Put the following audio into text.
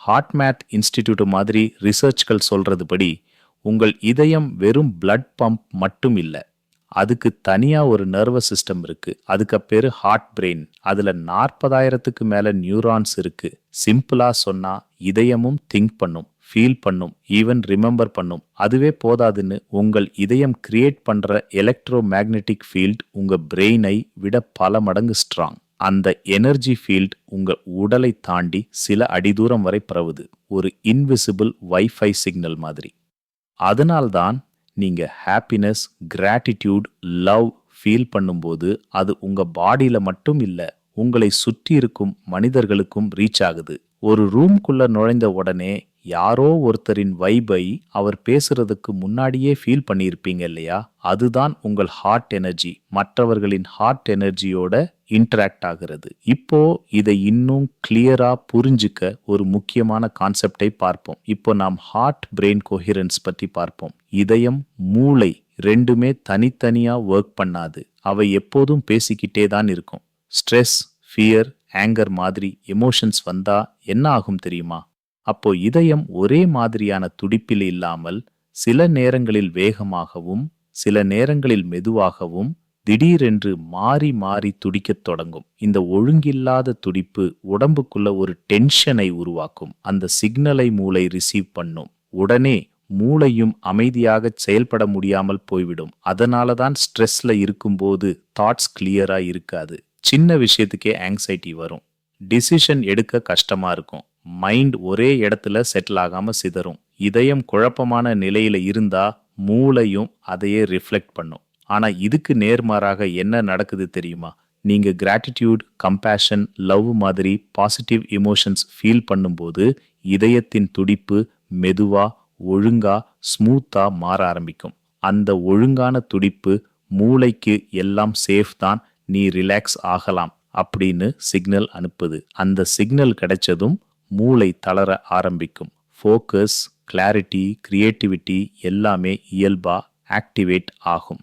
Heart math institute மாதிரி ரிசர்ச்கள் சொல்றதுபடி உங்கள் இதயம் வெறும் பிளட் பம்ப் மட்டும் இல்லை. அதுக்கு தனியாக ஒரு நர்வஸ் சிஸ்டம் இருக்குது அதுக்கு பேர் ஹார்ட் பிரெயின் அதில் நாற்பதாயிரத்துக்கு மேலே நியூரான்ஸ் இருக்குது சிம்பிளாக சொன்னால் இதயமும் திங்க் பண்ணும் ஃபீல் பண்ணும் ஈவன் ரிமெம்பர் பண்ணும். அதுவே போதாதுன்னு உங்கள் இதயம் கிரியேட் பண்ணுற எலக்ட்ரோ மேக்னெட்டிக் ஃபீல்ட் உங்கள் பிரெயினை விட பல மடங்கு ஸ்ட்ராங் அந்த எனர்ஜி ஃபீல்ட் உங்கள் உடலை தாண்டி சில அடிதூரம் வரை பரவுது. ஒரு இன்விசிபிள் வைஃபை சிக்னல் மாதிரி. அதனால்தான் நீங்கள் ஹாப்பினஸ் கிராட்டிடியூட் லவ் ஃபீல் பண்ணும்போது அது உங்கள் பாடியில் மட்டும் இல்லை உங்களை சுற்றி இருக்கும் மனிதர்களுக்கும் ரீச் ஆகுது. ஒரு ரூம்குள்ளே நுழைந்த உடனே யாரோ ஒருத்தரின் வைபை அவர் பேசுறதுக்கு முன்னாடியே ஃபீல் பண்ணியிருப்பீங்க இல்லையா? அதுதான் உங்கள் ஹார்ட் எனர்ஜி மற்றவர்களின் ஹார்ட் எனர்ஜியோட இன்டராக்ட் ஆகிறது. இப்போ இதை இன்னும் கிளியரா புரிஞ்சுக்க ஒரு முக்கியமான கான்செப்டை பார்ப்போம். இப்போ நாம் ஹார்ட் பிரெயின் கோஹிரன்ஸ் பற்றி பார்ப்போம். இதயம் மூளை ரெண்டுமே தனித்தனியா ஒர்க் பண்ணாது. அவை எப்போதும் பேசிக்கிட்டே தான் இருக்கும். ஸ்ட்ரெஸ் ஃபியர் ஆங்கர் மாதிரி எமோஷன்ஸ் வந்தா என்ன ஆகும் தெரியுமா? அப்போ இதயம் ஒரே மாதிரியான துடிப்பில் இல்லாமல் சில நேரங்களில் வேகமாகவும் சில நேரங்களில் மெதுவாகவும் திடீரென்று மாறி மாறி துடிக்கத் தொடங்கும். இந்த ஒழுங்கில்லாத துடிப்பு உடம்புக்குள்ள ஒரு டென்ஷனை உருவாக்கும். அந்த சிக்னலை மூளை ரிசீவ் பண்ணும். உடனே மூளையும் அமைதியாக செயல்பட முடியாமல் போய்விடும். அதனால தான் ஸ்ட்ரெஸ்ல இருக்கும்போது தாட்ஸ் கிளியரா இருக்காது. சின்ன விஷயத்துக்கே ஆங்ஸைட்டி வரும். டிசிஷன் எடுக்க கஷ்டமா இருக்கும். மைண்ட் ஒரே இடத்துல செட்டில் ஆகாமல் சிதறும். இதயம் குழப்பமான நிலையில் இருந்தால் மூளையும் அதையே ரிஃப்ளெக்ட் பண்ணும். ஆனால் இதுக்கு நேர்மாறாக என்ன நடக்குது தெரியுமா? நீங்கள் கிராட்டிடியூட் கம்பேஷன் லவ் மாதிரி பாசிட்டிவ் எமோஷன்ஸ் ஃபீல் பண்ணும்போது இதயத்தின் துடிப்பு மெதுவாக ஒழுங்கா ஸ்மூத்தாக மாற ஆரம்பிக்கும். அந்த ஒழுங்கான துடிப்பு மூளைக்கு எல்லாம் சேஃப் தான் நீ ரிலாக்ஸ் ஆகலாம் அப்படின்னு சிக்னல் அனுப்புது. அந்த சிக்னல் கிடைச்சதும் மூளை தளர ஆரம்பிக்கும். ஃபோக்கஸ் கிளாரிட்டி கிரியேட்டிவிட்டி எல்லாமே இயல்பா ஆக்டிவேட் ஆகும்.